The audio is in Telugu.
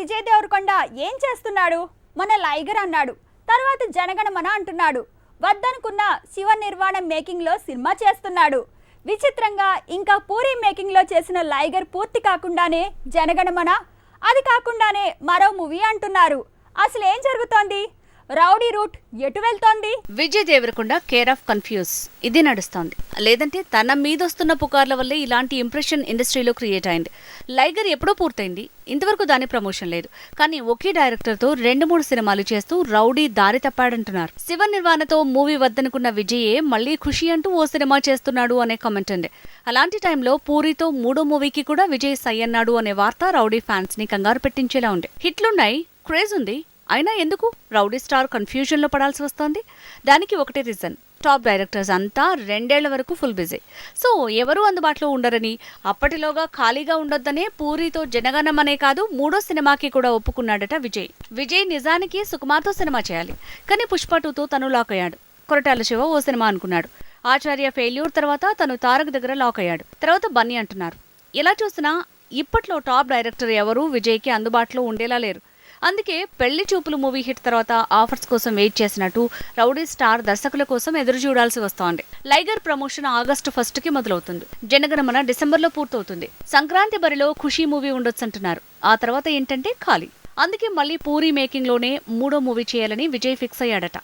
విజయ్ దేవరకొండ ఏం చేస్తున్నాడు? మన లైగర్ అన్నాడు. తర్వాత జనగణమన అంటున్నాడు. వద్దనుకున్న శివ నిర్వాణం మేకింగ్లో సినిమా చేస్తున్నాడు. విచిత్రంగా ఇంకా పూరి మేకింగ్లో చేసిన లైగర్ పూర్తి కాకుండానే జనగణమన. అది కాకుండానే మరో మూవీ అంటున్నారు. అసలు ఏం జరుగుతోంది? రౌడీ రూట్ ఎటు వెళ్తోంది? Vijay Deverakonda care of confuse ఇది నడుస్తోంది. లేదంటే తన మీదొస్తున్న పుకార్ల వల్లే ఇలాంటి ఇంప్రెషన్ ఇండస్ట్రీలో క్రియేట్ అయింది. లైగర్ ఎప్పుడో పూర్తయింది. ఇంతవరకు దాని ప్రమోషన్ లేదు. కానీ ఒకే డైరెక్టర్తో రెండు మూడు సినిమాలు చేస్తూ రౌడీ దారి తప్పాడంటున్నారు. శివ నిర్వాణతో మూవీ వద్దనుకున్న విజయే మళ్ళీ ఖుషి అంటూ ఓ సినిమా చేస్తున్నాడు అనే కమెంట్ ఉంది. అలాంటి టైంలో పూరితో మూడో మూవీకి కూడా విజయ్ సై అన్నాడు అనే వార్త రౌడీ ఫ్యాన్స్ని కంగారు పెట్టించేలా ఉంది. హిట్లున్నాయి క్రేజ్ ఉంది. అయినా ఎందుకు? రౌడీ స్టార్ కన్ఫ్యూజన్లో పడాల్సి వస్తోంది. దానికి ఒకటే రీజన్. టాప్ డైరెక్టర్స్ అంతా రెండేళ్ళ వరకు ఫుల్ బిజీ. సో ఎవరు అందుబాటులో ఉండరని? అప్పటిలోగా ఖాళీగా ఉండొద్దనే పూరితో జనగణమనే కాదు మూడో సినిమాకి కూడా ఒప్పుకున్నాడట విజయ్. విజయ్ నిజానికి సుకుమార్తో సినిమా చేయాలి. కానీ పుష్ప టూతో తను లాక్ అయ్యాడు. కొరటాల శివ ఓ సినిమా అనుకున్నాడు. ఆచార్య ఫెయిల్యూర్ తర్వాత తను తారక్ దగ్గర లాక్ అయ్యాడు. తర్వాత బన్నీ అంటున్నారు. ఎలా చూసినా ఇప్పట్లో టాప్ డైరెక్టర్ ఎవరూ విజయ్కి అందుబాటులో ఉండేలా లేరు. అందుకే పెళ్ళి చూపులు మూవీ హిట్ తర్వాత ఆఫర్స్ కోసం వెయిట్ చేసినట్టు రౌడీ స్టార్ దర్శకుల కోసం ఎదురు చూడాల్సి వస్తోంది. లైగర్ ప్రమోషన్ ఆగస్టు ఫస్ట్కి మొదలవుతుంది. జనగణమన డిసెంబర్లో పూర్తవుతుంది. సంక్రాంతి బరిలో ఖుషీ మూవీ ఉండొచ్చంటున్నారు. ఆ తర్వాత ఏంటంటే ఖాళీ. అందుకే మళ్ళీ పూరి మేకింగ్లోనే మూడో మూవీ చేయాలని విజయ్ ఫిక్స్ అయ్యాడట.